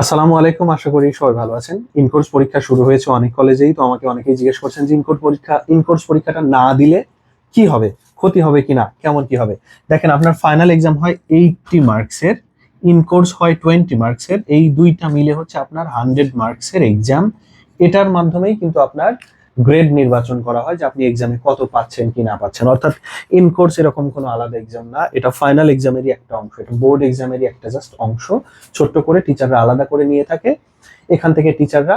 আসসালামু আলাইকুম, আশা করি সবাই ভালো আছেন। ইনকোর্স পরীক্ষা শুরু হয়েছে অনেক কলেজেই, তো আমাকে অনেকেই জিজ্ঞেস করছেন যে ইনকোর্স পরীক্ষা ইনকোর্স পরীক্ষাটা না দিলে কি হবে? ক্ষতি হবে কিনা কেমন কি হবে? দেখেন, আপনার ফাইনাল এক্সাম হয় এইটটি মার্কসের ইনকোর্স হয় টোয়েন্টি মার্কসের এই দুইটা মিলে হচ্ছে আপনার হান্ড্রেড মার্কসের এক্সাম এটার মাধ্যমেই কিন্তু আপনার গ্রেড নির্বাচন করা হয় যে আপনি এক্সামে কত পাচ্ছেন, কি না পাচ্ছেন। অর্থাৎ ইন কোর্স এরকম কোনো আলাদা এক্সাম না, এটা ফাইনাল এক্সামেরই একটা অংশ, এটা বোর্ড এক্সামেরই একটা জাস্ট অংশ। ছোট্ট করে টিচাররা আলাদা করে নিয়ে থাকে, এখান থেকে টিচাররা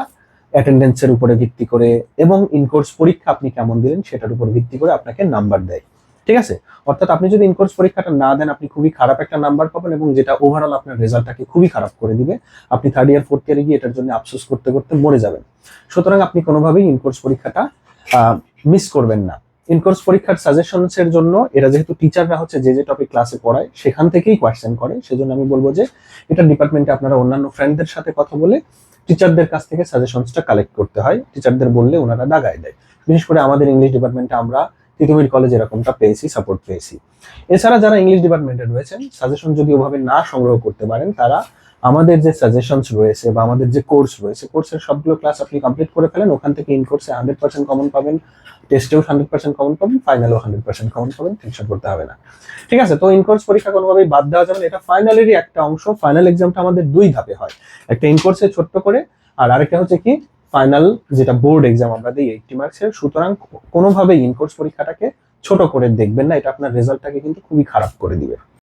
অ্যাটেন্ডেন্সের উপরে ভিত্তি করে এবং ইনকোর্স পরীক্ষা আপনি কেমন দিলেন সেটার উপর ভিত্তি করে আপনাকে নাম্বার দেয়। ঠিক আছে? অর্থাৎ আপনি যদি ইনকোর্স পরীক্ষাটা না দেন, আপনি খুবই খারাপ একটা নাম্বার পাবেন এবং যেটা ওভারঅল আপনার রেজাল্টটাকে খুবই খারাপ করে দিবে। আপনি থার্ড ইয়ার ফোর্থ ইয়ারে গিয়ে এটার জন্য আফসোস করতে করতে মরে যাবেন। সুতরাং আপনি কোনোভাবেই ইনকোর্স পরীক্ষাটা মিস করবেন না। ইনকোর্স পরীক্ষার সাজেশনস এর জন্য এরা যেহেতু টিচাররা হচ্ছে যে যে টপিক ক্লাসে পড়ায়, সেখান থেকেই কোয়েশ্চেন করে। সেজন্য আমি বলব যে এটা ডিপার্টমেন্টে আপনারা অন্যান্য ফ্রেন্ডদের সাথে কথা বলে টিচারদের কাছ থেকে সাজেশনসটা কালেক্ট করতে হয়। টিচারদের বললে ওনারা দাগায় দেয়। বিশেষ করে আমাদের ইংলিশ ডিপার্টমেন্টে আমরা তিতুমির কলেজ এরকমটা পেয়েছি সাপোর্ট পেয়েছি এছাড়া যারা ইংলিশ ডিপার্টমেন্টে রয়েছেন সাজেশন যদি ওভাবে না সংগ্রহ করতে পারেন, তারা আমাদের যে সাজেশনস রয়েছে বা আমাদের যে কোর্স রয়েছে কোর্সের সবগুলো ক্লাস আপনি কমপ্লিট করে ফেলেন, ওখান থেকে ইন কোর্সে হান্ড্রেড পার্সেন্ট কমন পাবেন টেস্টেও হান্ড্রেড পার্সেন্ট কমন পাবেন ফাইনালেও হান্ড্রেড পার্সেন্ট কমন পাবেন টেনশন করতে হবে না। ঠিক আছে, তো ইন কোর্স পরীক্ষা কোনোভাবেই বাদ দেওয়া যাবে না, এটা ফাইনালেরই একটা অংশ ফাইনাল এক্সামটা আমাদের দুই ধাপে হয়। একটা ইন কোর্সে ছোট্ট করে, আর আরেকটা হচ্ছে কি ফাইনাল যেটা বোর্ড এক্সাম আমরা দিই এইটটি মার্কসের সুতরাং কোনোভাবেই ইনকোর্স পরীক্ষাটাকে ছোট করে দেখবেন না, এটা আপনার রেজাল্টটাকে কিন্তু খুবই খারাপ করে দিবে।